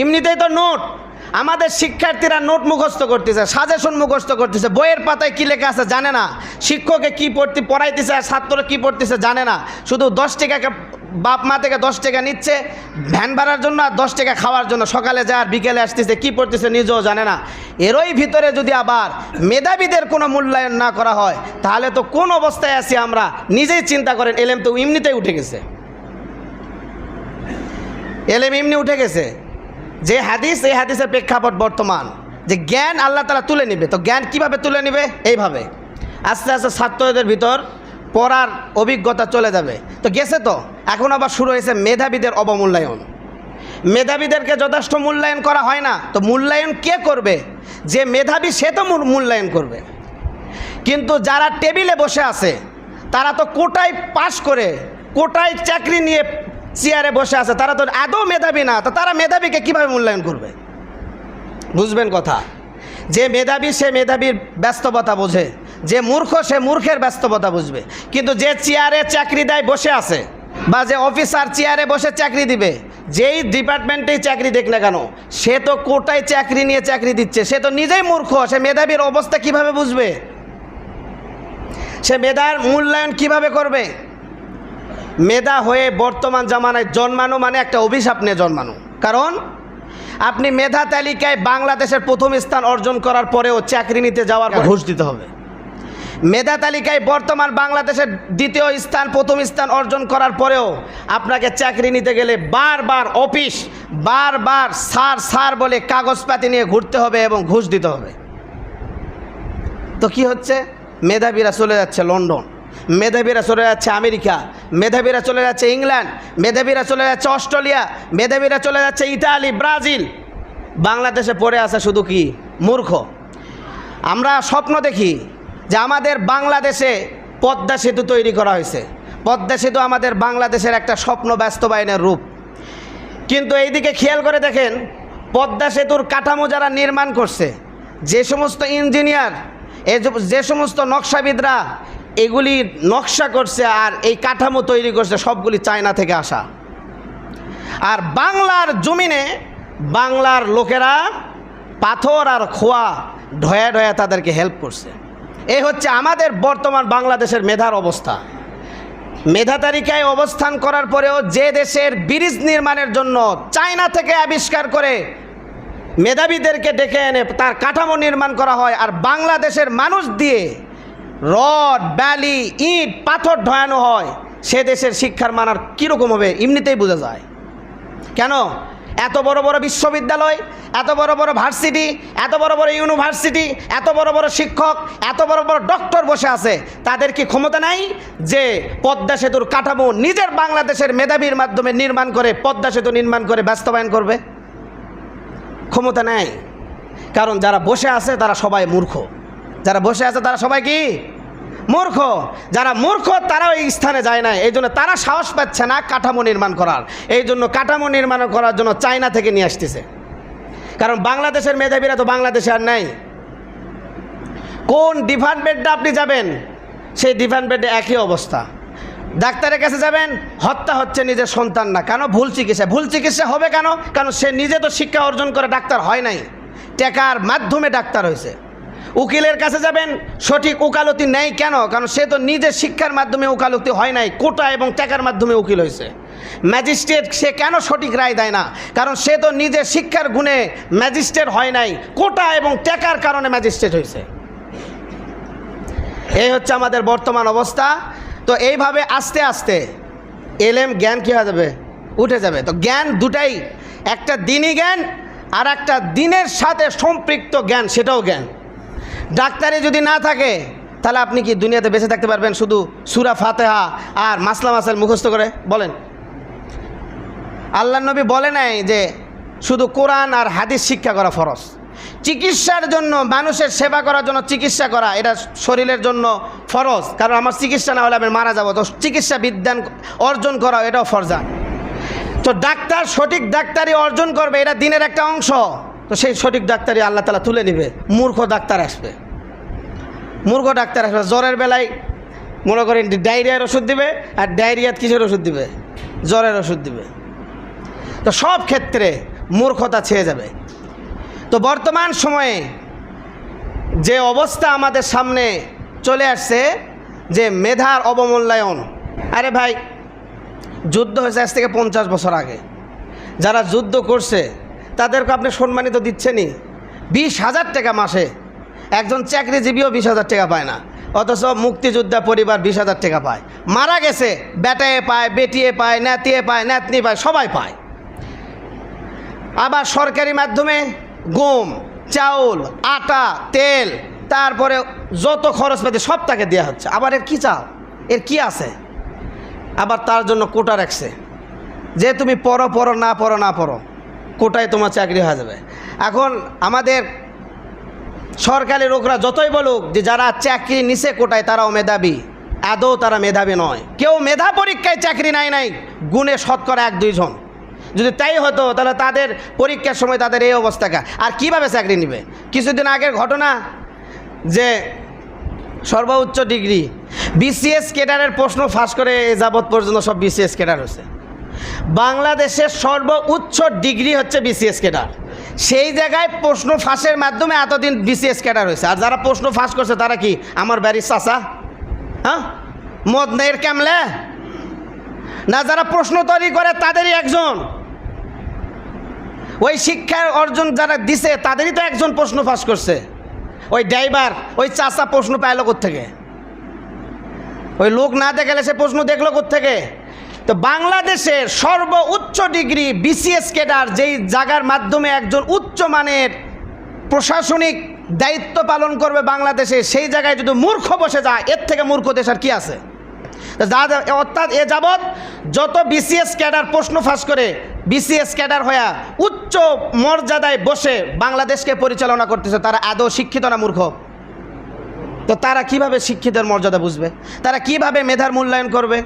এমনিতেই তো নোট। আমাদের শিক্ষার্থীরা নোট মুখস্থ করতেছে সাজেশন মুখস্থ করতেছে। বইয়ের পাতায় কী লেখা আছে জানে না। শিক্ষকে কী পড়তে পড়াইতেছে আর ছাত্ররা কী পড়তেছে জানে না। শুধু দশ টাকা বাপ মা থেকে দশ টাকা নিচ্ছে, ভ্যান ভাড়ার জন্য আর দশ টাকা খাওয়ার জন্য। সকালে যায় আর বিকেলে আসতেছে, কী পড়তেছে নিজেও জানে না। এরই ভিতরে যদি আবার মেধাবীদের কোনো মূল্যায়ন না করা হয়, তাহলে তো কোন অবস্থায় আছি আমরা? নিজেই চিন্তা করেন, এলেম তো এমনিতেই উঠে গেছে। এলেম এমনি উঠে গেছে। যে হাদিস, এই হাদিসের প্রেক্ষাপট বর্তমান, যে জ্ঞান আল্লাহ তালা তুলে নেবে। তো জ্ঞান কীভাবে তুলে নেবে? এইভাবে। আস্তে আস্তে ছাত্রদের ভিতর পড়ার অভিজ্ঞতা চলে যাবে। তো গেছে তো? এখন আবার শুরু হয়েছে মেধাবীদের অবমূল্যায়ন। মেধাবীদেরকে যথেষ্ট মূল্যায়ন করা হয় না। তো মূল্যায়ন কে করবে? যে মেধাবী সে তো মূল- মূল্যায়ন করবে। কিন্তু যারা টেবিলে বসে আছে, তারা তো কোটায় পাশ করে, কোটায় চাকরি নিয়ে চেয়ারে বসে আছে, তারা তো আদৌ মেধাবী না, তো তারা মেধাবীকে কীভাবে মূল্যায়ন করবে? বুঝবেন কথা? যে মেধাবী, সে মেধাবীর ব্যস্ততা বোঝে, যে মূর্খ, সে মূর্খের ব্যস্ততা বুঝবে। কিন্তু যে চেয়ারে চাকরি দেয়, বসে আছে, বা যে অফিসার চেয়ারে বসে চাকরি দিবে, যেই ডিপার্টমেন্টেই চাকরি দেখ না কেন, সে তো কোটায় চাকরি নিয়ে চাকরি দিচ্ছে, সে তো নিজেই মূর্খ, সে মেধাবীর অবস্থা কীভাবে বুঝবে? সে মেধার মূল্যায়ন কীভাবে করবে? মেধা হয়ে বর্তমান জামানায় জন্মানো মানে একটা অভিশাপ নিয়ে জন্মানো। কারণ আপনি মেধা তালিকায় বাংলাদেশের প্রথম স্থান অর্জন করার পরেও চাকরি নিতে যাওয়ার পর ঘুষ দিতে হবে। মেধা তালিকায় বর্তমান বাংলাদেশের দ্বিতীয় স্থান প্রথম স্থান অর্জন করার পরেও আপনাকে চাকরি নিতে গেলে বারবার অফিস বারবার সার সার বলে কাগজপাতি নিয়ে ঘুরতে হবে এবং ঘুষ দিতে হবে। তো কি হচ্ছে? মেধাবীরা চলে যাচ্ছে লন্ডন। মেধাবীরা চলে যাচ্ছে আমেরিকা। মেধাবীরা চলে যাচ্ছে ইংল্যান্ড, মেধাবীরা চলে যাচ্ছে অস্ট্রেলিয়া, মেধাবীরা চলে যাচ্ছে ইতালি, ব্রাজিল। বাংলাদেশে পড়ে আছে শুধু কি? মূর্খ। আমরা স্বপ্ন দেখি যে আমাদের বাংলাদেশে পদ্মা সেতু তৈরি করা হয়েছে। পদ্মা সেতু আমাদের বাংলাদেশের একটা স্বপ্ন বাস্তবায়নের রূপ। কিন্তু এইদিকে খেয়াল করে দেখেন, পদ্মা সেতুর কাঠামো যারা নির্মাণ করছে, যে সমস্ত ইঞ্জিনিয়ার যে- যে সমস্ত নকশাবিদরা এগুলি নকশা করছে আর এই কাঠামো তৈরি করছে, সবগুলি চায়না থেকে আসা। আর বাংলার জমিনে বাংলার লোকেরা পাথর আর খোয়া ঢয়া ঢয়া তাদেরকে হেল্প করছে। এই হচ্ছে আমাদের বর্তমান বাংলাদেশের মেধার অবস্থা। মেধা তালিকায় অবস্থান করার পরেও যে দেশের ব্রিজ নির্মাণের জন্য চায়না থেকে আবিষ্কার করে মেধাবীদেরকে ডেকে এনে তার কাঠামো নির্মাণ করা হয় আর বাংলাদেশের মানুষ দিয়ে রড ব্যালি ইট, পাথর ঢয়ানো হয়, সে দেশের শিক্ষার মানার কীরকম হবে এমনিতেই বোঝা যায়। কেন? এত বড় বড় বিশ্ববিদ্যালয়, এত বড় বড় ভার্সিটি, এত বড় বড় ইউনিভার্সিটি, এত বড় বড় শিক্ষক, এত বড় বড় ডক্টর বসে আছে। তাদের কি ক্ষমতা নাই? যে পদ্মা সেতুর কাঠামো নিজের বাংলাদেশের মেধাবীর মাধ্যমে নির্মাণ করে, পদ্মা সেতু নির্মাণ করে বাস্তবায়ন করবে? ক্ষমতা নেই। কারণ যারা বসে আছে, তারা সবাই মূর্খ। যারা বসে আছে তারা সবাই কি? মূর্খ। যারা মূর্খ, তারা ওই স্থানে যায় না এই জন্য তারা সাহস পাচ্ছে না কাঠামো নির্মাণ করার। এই জন্য কাঠামো নির্মাণ করার জন্য চায়না থেকে নিয়ে আসতেছে। কারণ বাংলাদেশের মেধাবীরা তো বাংলাদেশে আর নাই। কোন ডিপার্টমেন্টে আপনি যাবেন? সেই ডিপার্টমেন্টে একই অবস্থা। ডাক্তারের কাছে যাবেন, হত্যা হচ্ছে নিজের সন্তান না। কেন? ভুল চিকিৎসা। ভুল চিকিৎসা হবে কেন? কারণ সে নিজে তো শিক্ষা অর্জন করে ডাক্তার হয় নাই। টেকার মাধ্যমে ডাক্তার হয়েছে। উকিলের কাছে যাবেন, সঠিক উকালতি নেই কেন? কারণ সে তো নিজের শিক্ষার মাধ্যমে উকালতি হয় নাই, কোটা এবং টাকার মাধ্যমে উকিল হয়েছে। ম্যাজিস্ট্রেট সে কেন সঠিক রায় দেয় না? কারণ সে তো নিজের শিক্ষার গুণে ম্যাজিস্ট্রেট হয় নাই, কোটা এবং টাকার কারণে ম্যাজিস্ট্রেট হয়েছে। এই হচ্ছে আমাদের বর্তমান অবস্থা। তো এইভাবে আস্তে আস্তে এলএম জ্ঞান কী হয়ে যাবে? উঠে যাবে। তো জ্ঞান দুটাই, একটা দিনই জ্ঞান আর একটা দিনের সাথে সম্পৃক্ত জ্ঞান, সেটাও জ্ঞান। ডাক্তারি যদি না থাকে, তাহলে আপনি কি দুনিয়াতে বেঁচে থাকতে পারবেন শুধু সুরা ফাতেহা আর মাসলা মাসাল মুখস্থ করে? বলেন। আল্লাহ নবী বলে নাই যে শুধু কোরআন আর হাদিস শিক্ষা করা ফরজ। চিকিৎসার জন্য, মানুষের সেবা করার জন্য চিকিৎসা করা, এটা শরীরের জন্য ফরজ। কারণ আমার চিকিৎসা না হলে আমি মারা যাব। তো চিকিৎসা বিদ্যান অর্জন করা, এটাও ফরজা। তো ডাক্তার সঠিক ডাক্তারি অর্জন করবে, এটা দিনের একটা অংশ। তো সেই সঠিক ডাক্তারি আল্লাহ তালা তুলে নেবে। মূর্খ ডাক্তার আসবে। মূর্খ ডাক্তার আসবে। জ্বরের বেলায় মনে করেন ডায়রিয়ার ওষুধ দিবে আর ডায়রিয়াত কিসের ওষুধ দিবে? জ্বরের ওষুধ দিবে। তো সব ক্ষেত্রে মূর্খতা ছেয়ে যাবে। তো বর্তমান সময়ে যে অবস্থা আমাদের সামনে চলে আসছে, যে মেধার অবমূল্যায়ন। আরে ভাই, যুদ্ধ হয়েছে আজ থেকে পঞ্চাশ বছর আগে। যারা যুদ্ধ করছে তাদেরকে আপনি সম্মানিত দিচ্ছেনই। বিশ হাজার টাকা মাসে। একজন চাকরিজীবীও বিশ হাজার টাকা পায় না। অথচ মুক্তিযোদ্ধা পরিবার বিশ হাজার টাকা পায়। মারা গেছে, বেটায়ে পায়, বেটিয়ে পায় ন্যাতিয়ে পায় ন্যাতনি পায়, সবাই পায়। আবার সরকারি মাধ্যমে গম, চাউল, আটা, তেল, তারপরে যত খরচপাতি সব তাকে দেওয়া হচ্ছে। আবার এর কী চাও এর কি আছে? আবার তার জন্য কোটা রাখছে। যে তুমি পড়ো পড়ো, না পড়ো না পড়ো। কোটায় তোমার চাকরি হয়ে যাবে। এখন আমাদের সরকারি লোকরা যতই বলুক যে যারা চাকরি নিছে কোটায় তারাও মেধাবী, আদৌ তারা মেধাবী নয়। কেউ মেধা পরীক্ষায় চাকরি নাই নাই, গুণে শতকরা এক দুইজন যদি তাই হতো, তাহলে তাদের পরীক্ষার সময় তাদের এই অবস্থাকে আর কীভাবে চাকরি নেবে? কিছুদিন আগের ঘটনা যে সর্বোচ্চ ডিগ্রি বিসিএস কেডারের প্রশ্ন ফাঁস করে যাবৎ পর্যন্ত সব বিসিএস কেডার হচ্ছে বাংলাদেশের সর্বোচ্চ ডিগ্রি হচ্ছে বিসিএস কেডার সেই জায়গায় প্রশ্ন ফাঁসের মাধ্যমে এতদিন বিসিএস ক্যাডার হয়েছে আর যারা প্রশ্ন ফাঁস করছে, তারা কি? আমার বাড়ির চাষা হ্যাঁ? মদ নেয়ের ক্যামলে না, যারা প্রশ্ন তৈরি করে, তাদেরই একজন। ওই শিক্ষার অর্জন যারা দিছে, তাদেরই তো একজন প্রশ্ন ফাঁস করছে। ওই ড্রাইভার, ওই চাষা প্রশ্ন পাইলো থেকে ওই লোক না দেখালে সে প্রশ্ন দেখল থেকে তো বাংলাদেশের সর্বোচ্চ ডিগ্রি বিসিএস কেডার যেই জায়গার মাধ্যমে একজন উচ্চ মানের প্রশাসনিক দায়িত্ব পালন করবে বাংলাদেশে, সেই জায়গায় যদি মূর্খ বসে যায়, এর থেকে মূর্খ দেশ আর কী আছে? যা- অর্থাৎ এ যাবৎ যত বিসিএস ক্যাডার প্রশ্ন ফাঁস করে বিসিএস ক্যাডার হয়ে উচ্চ মর্যাদায় বসে বাংলাদেশকে পরিচালনা করতেছে, তারা আদৌ শিক্ষিত না মূর্খ? তো তারা কীভাবে শিক্ষিতের মর্যাদা বুঝবে? তারা কীভাবে মেধার মূল্যায়ন করবে?